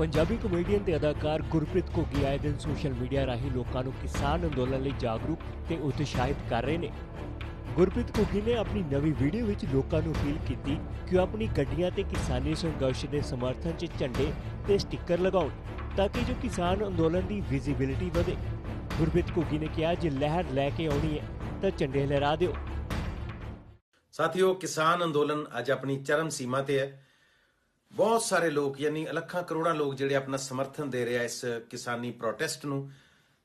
Punjabi comedian ਤੇ ਅਦਾਕਾਰ ਗੁਰਪ੍ਰੀਤ ਘੁੱਗੀ ਆਏ ਦਿਨ ਸੋਸ਼ਲ ਮੀਡੀਆ ਰਾਹੀਂ ਲੋਕਾਂ ਨੂੰ ਕਿਸਾਨ ਅੰਦੋਲਨ ਲਈ ਜਾਗਰੂਕ ਤੇ ਉਤਸ਼ਾਹਿਤ ਕਰ ਰਹੇ ਨੇ। ਗੁਰਪ੍ਰੀਤ ਘੁੱਗੀ ਨੇ ਆਪਣੀ ਨਵੀਂ ਵੀਡੀਓ ਵਿੱਚ ਲੋਕਾਂ ਨੂੰ ਅਪੀਲ ਕੀਤੀ ਕਿ ਉਹ ਆਪਣੀ ਗੱਡੀਆਂ ਤੇ ਕਿਸਾਨੀ ਸੰਘਰਸ਼ ਦੇ ਸਮਰਥਨ 'ਚ ਝੰਡੇ ਤੇ ਸਟicker ਲਗਾਉਣ ਤਾਂ ਕਿ ਜੋ ਕਿਸਾਨ ਅੰਦੋਲਨ ਦੀ ਵਿਜ਼ਿਬਿਲਿਟੀ ਵਧੇ। ਗੁਰਪ੍ਰੀਤ ਘੁੱਗੀ ਨੇ ਕਿਹਾ, ਜੇ ਲਹਿਰ ਲੈ ਕੇ ਆਉਣੀ ਹੈ, ਤਾਂ ਝੰਡੇ ਲਹਿਰਾ ਦਿਓ। ਸਾਥੀਓ, ਕਿਸਾਨ ਅੰਦੋਲਨ ਅੱਜ ਆਪਣੀ ਚਰਮ ਸੀਮਾ ਤੇ ਹੈ। ਬਹੁਤ ਸਾਰੇ ਲੋਕ, ਯਾਨੀ ਲੱਖਾਂ ਕਰੋੜਾਂ ਲੋਕ ਜਿਹੜੇ ਆਪਣਾ ਸਮਰਥਨ ਦੇ ਰਹੇ ਆ ਇਸ ਕਿਸਾਨੀ ਪ੍ਰੋਟੈਸਟ ਨੂੰ।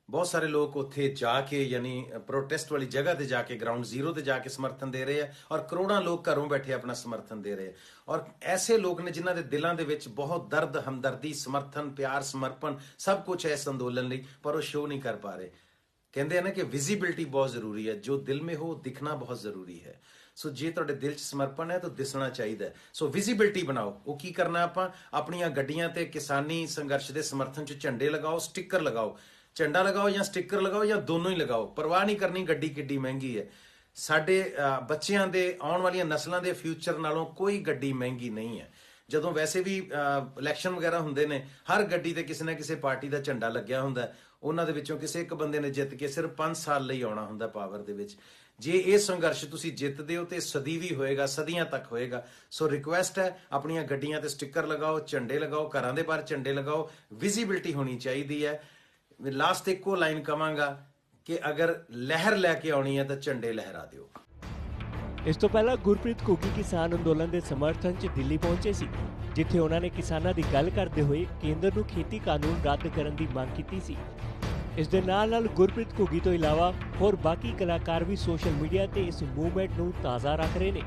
ਬਹੁਤ ਸਾਰੇ ਲੋਕ ਉੱਥੇ ਜਾ ਕੇ, ਯਾਨੀ ਪ੍ਰੋਟੈਸਟ ਵਾਲੀ ਜਗ੍ਹਾ ਤੇ ਜਾ ਕੇ ਗਰਾਊਂਡ ਜ਼ੀਰੋ ਤੇ ਜਾ ਕੇ ਸਮਰਥਨ ਦੇ ਰਹੇ ਆ ਔਰ ਕਰੋੜਾਂ ਲੋਕ ਘਰੋਂ ਬੈਠੇ ਆਪਣਾ ਸਮਰਥਨ ਦੇ ਰਹੇ ਆ। ਔਰ ਐਸੇ ਲੋਕ ਨੇ ਜਿਨ੍ਹਾਂ ਦੇ ਦਿਲਾਂ ਦੇ ਵਿੱਚ ਬਹੁਤ ਦਰਦ, ਹਮਦਰਦੀ, ਸਮਰਥਨ, ਪਿਆਰ, ਸਮਰਪਣ, ਸਭ ਕੁਝ ਹੈ ਇਸ ਅੰਦੋਲਨ ਲਈ, ਪਰ ਉਹ ਸ਼ੋਅ ਨਹੀਂ ਕਰ ਪਾ ਰਹੇ। ਕਹਿੰਦੇ ਆ ਨਾ ਕਿ ਵਿਜ਼ਿਬਿਲਟੀ ਬਹੁਤ ਜ਼ਰੂਰੀ ਹੈ। ਜੋ ਦਿਲ ਮੇ ਹੋ ਦਿਖਣਾ ਬਹੁਤ ਜ਼ਰੂਰੀ ਹੈ। ਸੋ ਜੇ ਤੁਹਾਡੇ ਦਿਲ 'ਚ ਸਮਰਪਣ ਹੈ ਤਾਂ ਦਿਸਣਾ ਚਾਹੀਦਾ ਸੋ ਵਿਜ਼ਿਬਿਲਟੀ ਬਣਾਓ। ਉਹ ਕੀ ਕਰਨਾ ਆਪਾਂ? ਆਪਣੀਆਂ ਗੱਡੀਆਂ ਤੇ ਕਿਸਾਨੀ ਸੰਘਰਸ਼ ਦੇ ਸਮਰਥਨ 'ਚ ਝੰਡੇ ਲਗਾਓ, ਸਟicker ਲਗਾਓ। ਝੰਡਾ ਲਗਾਓ ਜਾਂ ਸਟicker ਲਗਾਓ ਜਾਂ ਦੋਨੋਂ ਹੀ ਲਗਾਓ। ਪਰਵਾਹ ਨਹੀਂ ਕਰਨੀ, ਗੱਡੀ ਕਿੱਡੀ ਮਹਿੰਗੀ ਹੈ। ਸਾਡੇ ਬੱਚਿਆਂ ਦੇ, ਆਉਣ ਵਾਲੀਆਂ ਨਸਲਾਂ ਦੇ ਫਿਊਚਰ ਨਾਲੋਂ ਕੋਈ ਗੱਡੀ ਮਹਿੰਗੀ ਨਹੀਂ ਹੈ। ਜਦੋਂ ਵੈਸੇ ਵੀ ਇਲੈਕਸ਼ਨ ਵਗੈਰਾ ਹੁੰਦੇ ਨੇ, ਹਰ ਗੱਡੀ ਤੇ ਕਿਸੇ ਨਾ ਕਿਸੇ ਪਾਰਟੀ ਦਾ ਝੰਡਾ ਲੱਗਿਆ ਹੁੰਦਾ ਉਹਨਾਂ ਦੇ ਵਿੱਚੋਂ ਕਿਸੇ ਇੱਕ ਬੰਦੇ ਨੇ ਜਿੱਤ ਕੇ ਸਿਰਫ 5 ਸਾਲ ਲਈ ਆਉਣਾ ਹੁੰਦਾ ਪਾਵਰ ਦੇ ਵਿੱਚ। ਜੇ ਇਹ ਸੰਘਰਸ਼ ਤੁਸੀਂ ਜਿੱਤਦੇ ਹੋ ਤੇ ਸਦੀ ਵੀ ਹੋਏਗਾ, ਸਦੀਆਂ ਤੱਕ ਹੋਏਗਾ। ਸੋ ਰਿਕੁਐਸਟ ਹੈ, ਆਪਣੀਆਂ ਗੱਡੀਆਂ ਤੇ ਸਟicker ਲਗਾਓ, ਝੰਡੇ ਲਗਾਓ, ਘਰਾਂ ਦੇ ਬਾਹਰ ਝੰਡੇ ਲਗਾਓ। ਵਿਜ਼ਿਬਿਲਟੀ ਹੋਣੀ ਚਾਹੀਦੀ ਹੈ। ਲਾਸਟ ਇੱਕੋ ਲਾਈਨ ਕਵਾਂਗਾ ਕਿ ਅਗਰ ਲਹਿਰ ਲੈ ਕੇ ਆਉਣੀ ਹੈ ਤਾਂ ਝੰਡੇ ਲਹਿਰਾ ਦਿਓ। ਇਸ ਤੋਂ ਪਹਿਲਾਂ ਗੁਰਪ੍ਰੀਤ ਘੁੱਗੀ ਕਿਸਾਨ ਅੰਦੋਲਨ ਦੇ ਸਮਰਥਨ 'ਚ ਦਿੱਲੀ ਪਹੁੰਚੇ ਸੀ, ਜਿੱਥੇ ਉਹਨਾਂ ਨੇ ਕਿਸਾਨਾਂ ਦੀ ਗੱਲ ਕਰਦੇ ਹੋਏ ਕੇਂਦਰ ਨੂੰ ਖੇਤੀ ਕਾਨੂੰਨ ਰੱਦ ਕਰਨ ਦੀ ਮੰਗ ਕੀਤੀ ਸੀ। ਇਸ ਦੇ ਨਾਲ ਨਾਲ ਗੁਰਪ੍ਰੀਤ ਘੁੱਗੀ ਤੋਂ ਇਲਾਵਾ ਹੋਰ ਬਾਕੀ ਕਲਾਕਾਰ ਵੀ ਸੋਸ਼ਲ ਮੀਡੀਆ ਤੇ ਇਸ ਮੂਵਮੈਂਟ ਨੂੰ ਤਾਜ਼ਾ ਰੱਖ ਰਹੇ ਨੇ।